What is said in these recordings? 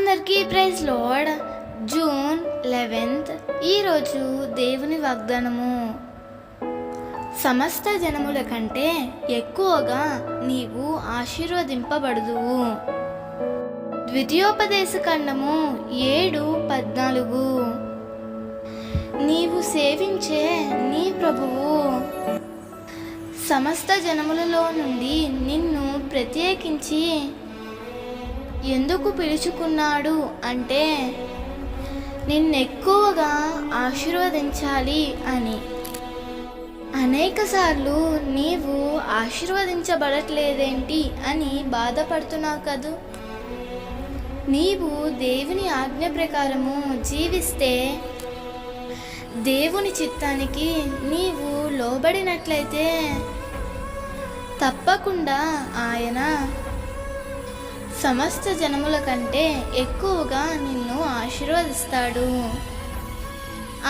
అందరికీ praise load. June eleventh ఈరోజు దేవుని వాగ్దానము. సమస్త జనముల కంటే ఎక్కువగా నీవు ఆశీర్వదింపబడుదువు ద్వితీయోపదేశ ఖండము ఏడు పద్నాలుగు. నీవు సేవించే నీ ప్రభువు. సమస్త జనములలో నుండి నిన్ను ప్రత్యేకించి ఎందుకు పిలుచుకున్నాడు అంటే నిన్నెక్కువగా ఆశీర్వదించాలి అని. అనేకసార్లు నీవు ఆశీర్వదించబడట్లేదేంటి అని బాధపడుతున్నావు కదూ? నీవు దేవుని ఆజ్ఞ ప్రకారము జీవిస్తే దేవుని చిత్తానికి నీవు లోబడినట్లయితే తప్పకుండా ఆయన సమస్త జనముల కంటే ఎక్కువగా నిన్ను ఆశీర్వదిస్తాడు.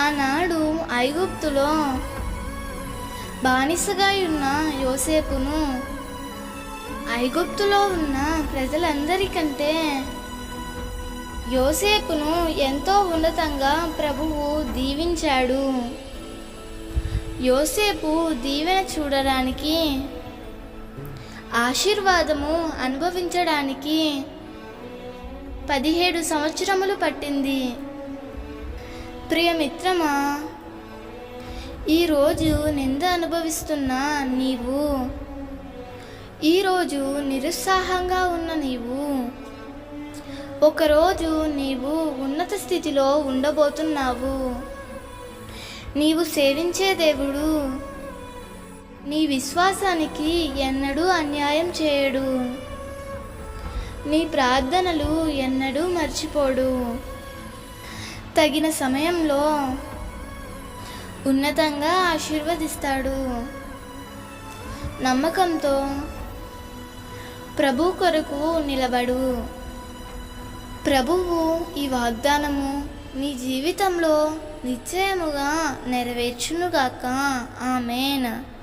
ఆనాడు ఐగుప్తులో బానిసగా ఉన్న యోసేపును ఐగుప్తులో ఉన్న ప్రజలందరికంటే యోసేపును ఎంతో ఉన్నతంగా ప్రభువు దీవించాడు. యోసేపు దీవెన చూడడానికి ఆశీర్వాదము అనుభవించడానికి పదిహేడు సంవత్సరములు పట్టింది. ప్రియమిత్రమా ఈరోజు నింద అనుభవిస్తున్న నీవు ఈరోజు నిరుత్సాహంగా ఉన్న నీవు ఒకరోజు నీవు ఉన్నత స్థితిలో ఉండబోతున్నావు. నీవు సేవించే దేవుడు నీ విశ్వాసానికి ఎన్నడూ అన్యాయం చేయడు. నీ ప్రార్థనలు ఎన్నడూ మర్చిపోడు. తగిన సమయంలో ఉన్నతంగా ఆశీర్వదిస్తాడు. నమ్మకంతో ప్రభు కొరకు నిలబడు. ప్రభువు ఈ వాగ్దానము నీ జీవితంలో నిశ్చయముగా నెరవేర్చునుగాక. ఆమెన్.